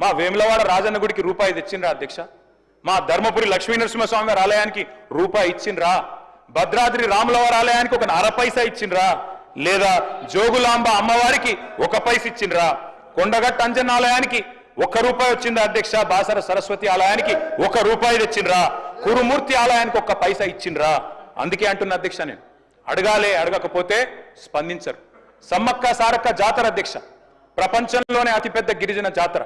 మా వేములవాడ రాజన్న గుడికి రూపాయి తెచ్చిండ్రా అధ్యక్ష. మా ధర్మపురి లక్ష్మీ నరసింహస్వామి వారి ఆలయానికి రూపాయి ఇచ్చిండ్రా. భద్రాద్రి రాములవారి ఆలయానికి ఒక అర పైసా ఇచ్చిండ్రా. లేదా జోగులాంబ అమ్మవారికి ఒక పైస ఇచ్చిండ్రా. కొండగట్ట అంజన్న ఆలయానికి ఒక రూపాయి వచ్చిందా అధ్యక్ష. బాసర సరస్వతి ఆలయానికి ఒక రూపాయి తెచ్చిండ్రా. కురుమూర్తి ఆలయానికి ఒక్క పైసా ఇచ్చిండ్రా. అందుకే అంటున్న అధ్యక్ష నేను. అడగాలే అడగకపోతే స్పందించరు. సమ్మక్క సారక్క జాతర అధ్యక్ష. ప్రపంచంలోనే అతిపెద్ద గిరిజన జాతర.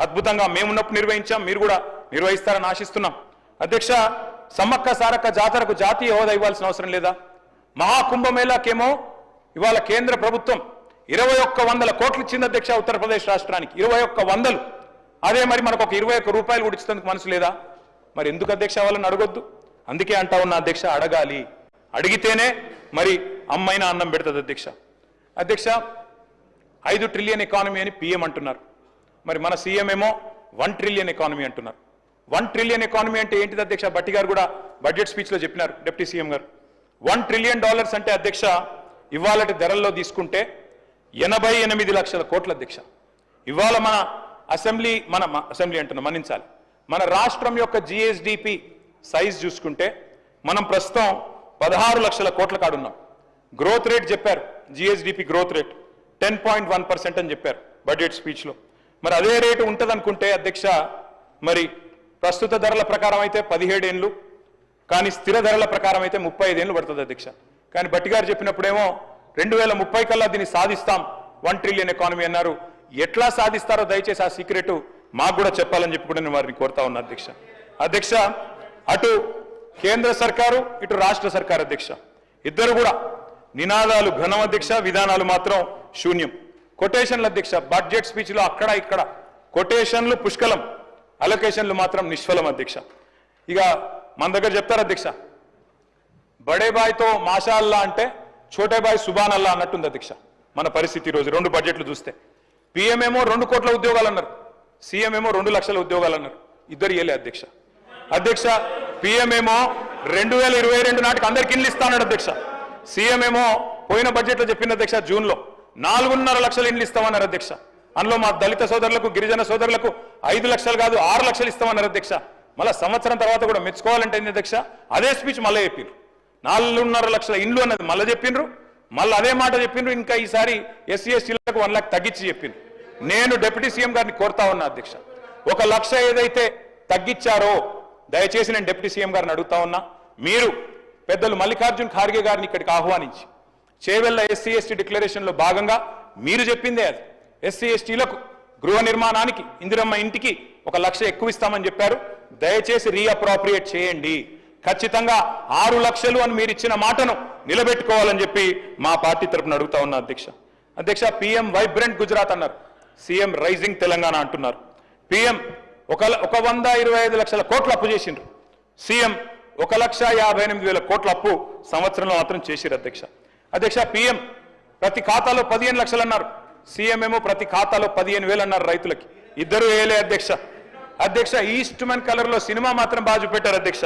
అద్భుతంగా మేమున్నప్పుడు నిర్వహించాం మీరు కూడా నిర్వహిస్తారని ఆశిస్తున్నాం. అధ్యక్ష సమ్మక్క సారక్క జాతరకు జాతీయ హోదా ఇవ్వాల్సిన అవసరం లేదా? మహాకుంభమేళాకేమో ఇవాళ కేంద్ర ప్రభుత్వం ఇరవై ఒక్క వందల కోట్లు ఇచ్చింది అధ్యక్ష ఉత్తరప్రదేశ్ రాష్ట్రానికి. ఇరవై ఒక్క వందలు. అదే మరి మనకు ఒక ఇరవై ఒక్క రూపాయలు కూడా ఇచ్చేందుకు మనసు లేదా? మరి ఎందుకు అధ్యక్ష వాళ్ళని అడగొద్దు? అందుకే అంటా ఉన్న అధ్యక్ష అడగాలి. అడిగితేనే మరి అమ్మైనా అన్నం పెడుతుంది అధ్యక్ష. అధ్యక్ష ఐదు ట్రిలియన్ ఎకానమీ అని పిఎం అంటున్నారు. మరి మన సీఎం ఏమో వన్ ట్రిలియన్ ఎకానమీ అంటున్నారు. వన్ ట్రిలియన్ ఎకానమీ అంటే ఏంటిది అధ్యక్ష? భట్టి గారు కూడా బడ్జెట్ స్పీచ్లో చెప్పినారు deputy CM garu. One trillion dollars అంటే అధ్యక్ష ఇవాళటి ధరల్లో తీసుకుంటే ఎనభై ఎనిమిది లక్షల కోట్ల అధ్యక్ష. ఇవాళ మన అసెంబ్లీ మన అసెంబ్లీ అంటున్నా మన్నించాలి. మన రాష్ట్రం యొక్క జిఎస్డిపి సైజ్ చూసుకుంటే మనం ప్రస్తుతం పదహారు లక్షల కోట్ల కాడున్నాం. గ్రోత్ రేట్ చెప్పారు GSDP growth rate ten point one percent అని చెప్పారు బడ్జెట్ స్పీచ్లో మరి అదే రేటు ఉంటుంది అనుకుంటే అధ్యక్ష మరి ప్రస్తుత ధరల ప్రకారం అయితే పదిహేడేండ్లు కానీ స్థిర ధరల ప్రకారం అయితే ముప్పై ఐదేండ్లు పడుతుంది అధ్యక్ష. కానీ బట్టి గారు చెప్పినప్పుడేమో రెండు వేల ముప్పై కల్లా దీన్ని సాధిస్తాం వన్ ట్రిలియన్ ఎకానమీ అన్నారు. ఎట్లా సాధిస్తారో దయచేసి ఆ సీక్రెట్ మాకు కూడా చెప్పాలని చెప్పి కూడా నేను వారిని కోరుతా ఉన్నా అధ్యక్ష. అధ్యక్ష అటు కేంద్ర సర్కారు ఇటు రాష్ట్ర సర్కారు అధ్యక్ష. ఇద్దరు కూడా నినాదాలు ఘనం అధ్యక్ష విధానాలు మాత్రం శూన్యం. కొటేషన్ల అధ్యక్ష బడ్జెట్ స్పీచ్లో అక్కడ ఇక్కడ. కొటేషన్లు పుష్కలం. అలొకేషన్లు మాత్రం నిష్ఫలం అధ్యక్ష. ఇక మన దగ్గర చెప్తారు అధ్యక్ష బడేబాయ్తో మాషాల్లా అంటే చోటే బాయ్ సుబానల్లా అన్నట్టుంది అధ్యక్ష. మన పరిస్థితి ఈరోజు రెండు బడ్జెట్లు చూస్తే. పిఎం ఏమో రెండు కోట్ల ఉద్యోగాలు అన్నారు సీఎం ఏమో రెండు లక్షల ఉద్యోగాలు అన్నారు ఇద్దరు ఇయ్యలే అధ్యక్ష. అధ్యక్ష పిఎం ఏమో రెండు వేల ఇరవై రెండు నాటికి అందరికి ఇల్లు ఇస్తానన్నాడు అధ్యక్ష. సీఎం ఏమో పోయిన బడ్జెట్లో చెప్పింది అధ్యక్ష జూన్లో. నాలుగున్నర లక్షల ఇండ్లు ఇస్తామన్నారు అధ్యక్ష. అందులో మా దళిత సోదరులకు గిరిజన సోదరులకు ఐదు లక్షలు కాదు ఆరు లక్షలు ఇస్తామన్నారు అధ్యక్ష. మళ్ళీ సంవత్సరం తర్వాత కూడా మెచ్చుకోవాలంటే ఏంది అధ్యక్ష? అదే స్పీచ్ మళ్ళీ చెప్పిండ్రు నాలుగున్నర లక్షల ఇండ్లు అన్నది మళ్ళీ చెప్పిండ్రు మళ్ళీ అదే మాట చెప్పిండ్రు ఇంకా ఈసారి ఎస్సీ ఎస్టీలకు వన్ లాక్ తగ్గించి చెప్పిండ్రు నేను డిప్యూటీ సీఎం గారిని కోరుతా ఉన్నా అధ్యక్ష. ఒక లక్ష ఏదైతే తగ్గించారో దయచేసి నేను డిప్యూటీ సీఎం గారిని అడుగుతా ఉన్నా. మీరు పెద్దలు మల్లికార్జున్ ఖార్గే గారిని ఇక్కడికి ఆహ్వానించి చేవెళ్ళ ఎస్సీ ఎస్టీ డిక్లరేషన్లో భాగంగా మీరు చెప్పిందే అది. ఎస్సీ ఎస్టీలకు గృహ నిర్మాణానికి ఇందిరమ్మ ఇంటికి ఒక లక్ష ఎక్కువ ఇస్తామని చెప్పారు. దయచేసి రీఅప్రాప్రియేట్ చేయండి. ఖచ్చితంగా ఆరు లక్షలు అని మీరు ఇచ్చిన మాటను నిలబెట్టుకోవాలని చెప్పి మా పార్టీ తరపున అడుగుతా ఉన్నా అధ్యక్ష. అధ్యక్ష పిఎం వైబ్రెంట్ గుజరాత్ అన్నారు. సీఎం రైజింగ్ తెలంగాణ అంటున్నారు. పిఎం ఒక ఒక వంద ఇరవై ఐదు లక్షల కోట్ల అప్పు చేసిండ్రు. సీఎం ఒక లక్ష యాభై ఎనిమిది వేల కోట్ల అప్పు సంవత్సరంలో మాత్రం చేసిరు అధ్యక్ష. అధ్యక్ష పిఎం ప్రతి ఖాతాలో పదిహేను లక్షలు అన్నారు సీఎం ఏమో ప్రతి ఖాతాలో పదిహేను వేలు అన్నారు రైతులకి. ఇద్దరు వేయలే అధ్యక్ష. అధ్యక్ష ఈస్ట్ మన్ కలర్లో సినిమా మాత్రం బాజు పెట్టారు అధ్యక్ష.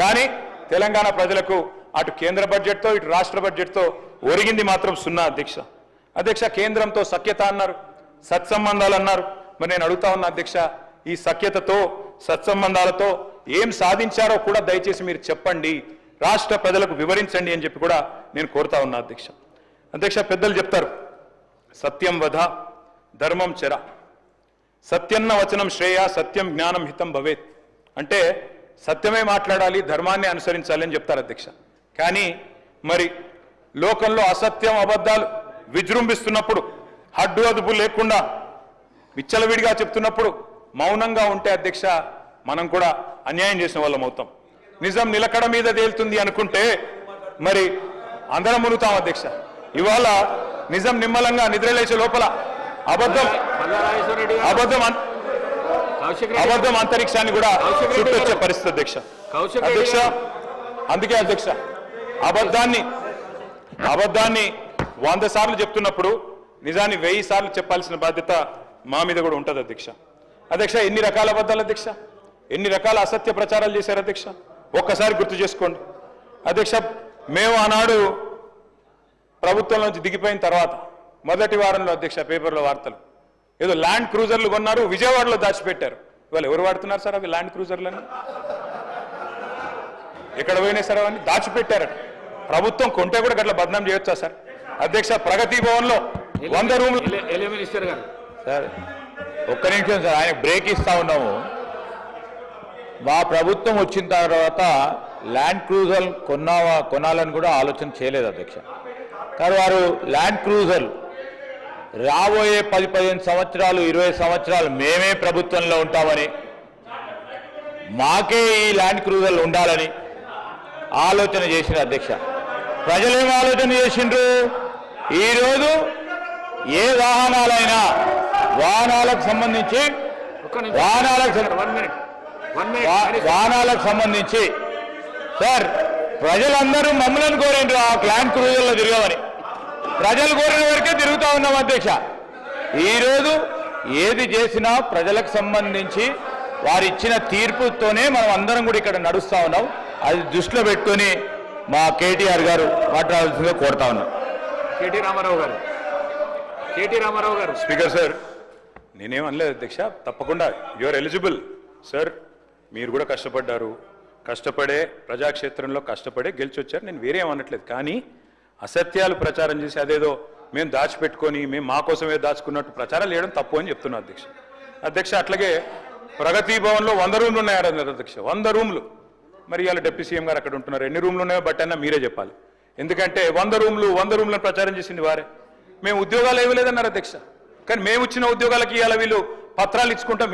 కానీ తెలంగాణ ప్రజలకు అటు కేంద్ర బడ్జెట్తో ఇటు రాష్ట్ర బడ్జెట్తో ఒరిగింది మాత్రం సున్నా అధ్యక్ష. అధ్యక్ష కేంద్రంతో సఖ్యత అన్నారు. సత్సంబంధాలు అన్నారు మరి నేను అడుగుతా ఉన్నా అధ్యక్ష ఈ సఖ్యతతో సత్సంబంధాలతో ఏం సాధించారో కూడా దయచేసి మీరు చెప్పండి. రాష్ట్ర ప్రజలకు వివరించండి అని చెప్పి కూడా నేను కోరుతా ఉన్నా అధ్యక్ష. అధ్యక్ష పెద్దలు చెప్తారు. సత్యం వధ ధర్మం చెర. సత్యన్న వచనం శ్రేయ సత్యం జ్ఞానం హితం భవేత్. అంటే సత్యమే మాట్లాడాలి ధర్మాన్ని అనుసరించాలి అని చెప్తారు అధ్యక్ష. కానీ మరి లోకంలో అసత్యం అబద్ధాలు విజృంభిస్తున్నప్పుడు హడ్డు అదుపు లేకుండా విచ్చలవిడిగా చెప్తున్నప్పుడు మౌనంగా ఉంటే అధ్యక్ష మనం కూడా అన్యాయం చేసిన వాళ్ళం అవుతాం. నిజం నిలకడ మీద తేలుతుంది అనుకుంటే మరి అందరం మునుగుతాం అధ్యక్ష. ఇవాళ నిజం నిమ్మలంగా నిద్రలేసే లోపల అబద్ధం అబద్ధం అబద్ధం అంతరిక్షాన్ని కూడా చుట్టొచ్చే. పరిస్థితి అధ్యక్ష. అధ్యక్ష. అందుకే అధ్యక్ష అబద్ధాన్ని అబద్ధాన్ని వంద సార్లు చెప్తున్నప్పుడు నిజాన్ని వెయ్యి సార్లు చెప్పాల్సిన బాధ్యత మా మీద కూడా ఉంటుంది అధ్యక్ష. అధ్యక్ష ఎన్ని రకాల అబద్ధాలు అధ్యక్ష? ఎన్ని రకాల అసత్య ప్రచారాలు చేశారు అధ్యక్ష? ఒక్కసారి గుర్తు చేసుకోండి. అధ్యక్ష మేము ఆనాడు ప్రభుత్వం నుంచి దిగిపోయిన తర్వాత మొదటి వారంలో అధ్యక్ష పేపర్లో వార్తలు. ఏదో ల్యాండ్ క్రూజర్లు కొన్నారు విజయవాడలో దాచిపెట్టారు. ఇవాళ ఎవరు వాడుతున్నారు సార్ అవి ల్యాండ్ క్రూజర్లని? ఎక్కడ పోయినాయి సార్ అవన్నీ? దాచిపెట్టారట. ప్రభుత్వం కొంటే కూడా గట్ల బదనాం చేయొచ్చా సార్? అధ్యక్ష ప్రగతి భవన్లో వంద రూములు గారు. సార్ ఒక్క నిమిషం సార్ ఆయన బ్రేక్ ఇస్తా ఉన్నాము. మా ప్రభుత్వం వచ్చిన తర్వాత ల్యాండ్ క్రూజర్ కొన్నావా కొనాలని కూడా ఆలోచన చేయలేదు అధ్యక్ష. కానీ వారు ల్యాండ్ క్రూజర్ రాబోయే పది పదిహేను సంవత్సరాలు ఇరవై సంవత్సరాలు మేమే ప్రభుత్వంలో ఉంటామని మాకే ఈ ల్యాండ్ క్రూజర్లు ఉండాలని ఆలోచన చేసిన అధ్యక్ష. ప్రజలు ఏం ఆలోచన చేసిండ్రు? ఈరోజు ఏ వాహనాలైనా వాహనాలకు సంబంధించి వాహనాలకు వాహనాలకు సంబంధించి. సార్ ప్రజలందరూ మమ్మల్ని కోరిండ్రు ఆ ల్యాండ్ క్రూజర్లో తిరగమని. ప్రజలు కోరిన వరకే తిరుగుతా ఉన్నాం అధ్యక్ష. ఈరోజు ఏది చేసినా ప్రజలకు సంబంధించి వారు ఇచ్చిన తీర్పుతోనే మనం అందరం కూడా ఇక్కడ నడుస్తా ఉన్నాం. అది దృష్టిలో పెట్టుకొని మా కేటీఆర్ గారు మాట్లాడాల్సిందిగా కోరుతా ఉన్నాం. కేటీ రామారావు గారు. కేటీ రామారావు గారు. స్పీకర్ సార్ నేనేం అనలేదు అధ్యక్ష. తప్పకుండా యువర్ ఎలిజిబుల్ సార్ మీరు కూడా కష్టపడ్డారు. కష్టపడే ప్రజాక్షేత్రంలో కష్టపడే గెలిచి వచ్చారు నేను వేరేం అనట్లేదు. కానీ అసత్యాలు ప్రచారం చేసి అదేదో మేము దాచిపెట్టుకొని మేము మా కోసమే దాచుకున్నట్టు ప్రచారాలు చేయడం తప్పు అని చెప్తున్నా అధ్యక్ష. అధ్యక్ష అట్లాగే ప్రగతి భవన్లో వంద రూమ్లు ఉన్నాయన్నారు అధ్యక్ష. వంద రూమ్లు. మరి ఇవాళ డిప్యూటీ సీఎం గారు అక్కడ ఉంటున్నారు. ఎన్ని రూమ్లు ఉన్నాయో బట్ అయినా మీరే చెప్పాలి. ఎందుకంటే వంద రూమ్లు వంద రూమ్లను ప్రచారం చేసింది వారే. మేము ఉద్యోగాలు ఇవ్వలేదన్నారు అధ్యక్ష. కానీ మేము ఇచ్చిన ఉద్యోగాలకి ఇవాళ వీళ్ళు పత్రాలు ఇచ్చుకుంటాం.